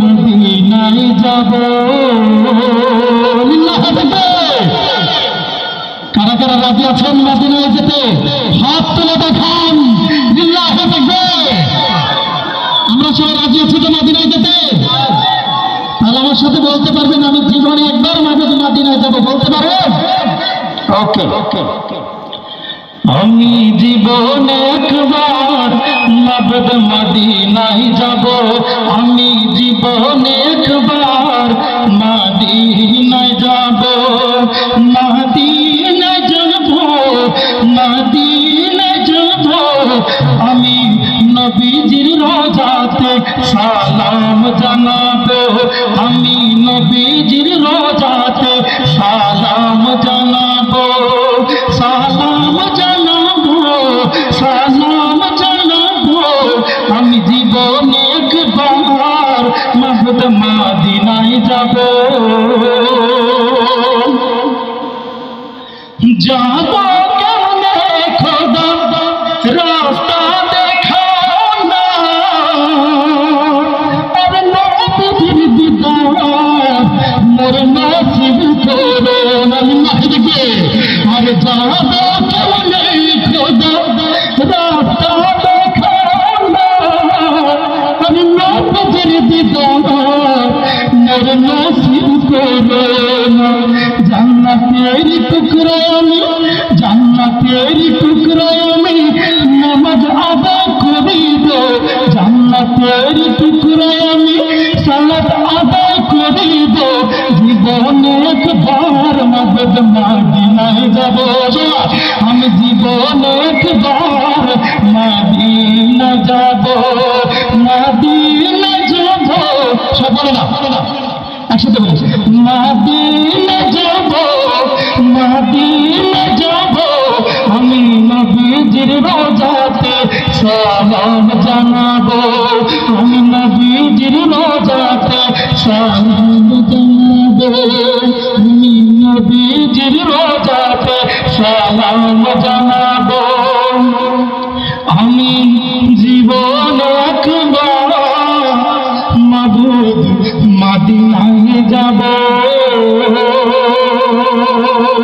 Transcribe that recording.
মদিনায় যাব। কারা কারা রাজি আছেন মদিনায় যেতে? হাত তুলে দেখান। লিল্লাহ হাফেজে। আমরা সবাই রাজি আছি তো মদিনায় যেতে? তাহলে আমার সাথে বলতে পারবেন আমি জীবনে একবার মাবুদ মদিনায় যাব। বলতে পারবেন? ওকে ওকে আমি জীবন একবার মাবদ মদিনায় যাব। আমি জীবন একবার মদিনায় যাব। মদিনায় যাব মদিনায় যাব। আমি নবীজির রোজাতে সালাম জানাব। আমি নবীজির জীবনে একবার মাহবুব মাদিনায় যাব। যাব কেমনে খোদা? রাস্তা দেখাও না। আর নবীর দিদার মোর নসিব করো আর যাব কেমনে খোদা? রাস্তা মোর নসিব করো জান্নাতের টুকরো আমি জান্নাতের টুকরো আমি নামাজ আদায় করিব জান্নাতের টুকরো আমি সালাত আদায় করিব জীবনে একবার মদদ মাদিনায় যাব আমি জীবনে একবার মাদিনা যাব। মাদিনা যাব মাদিনা যাব। আমি নবীজির রোজাতে সালাম জানাব। আমি নবীজির রোজাতে সালাম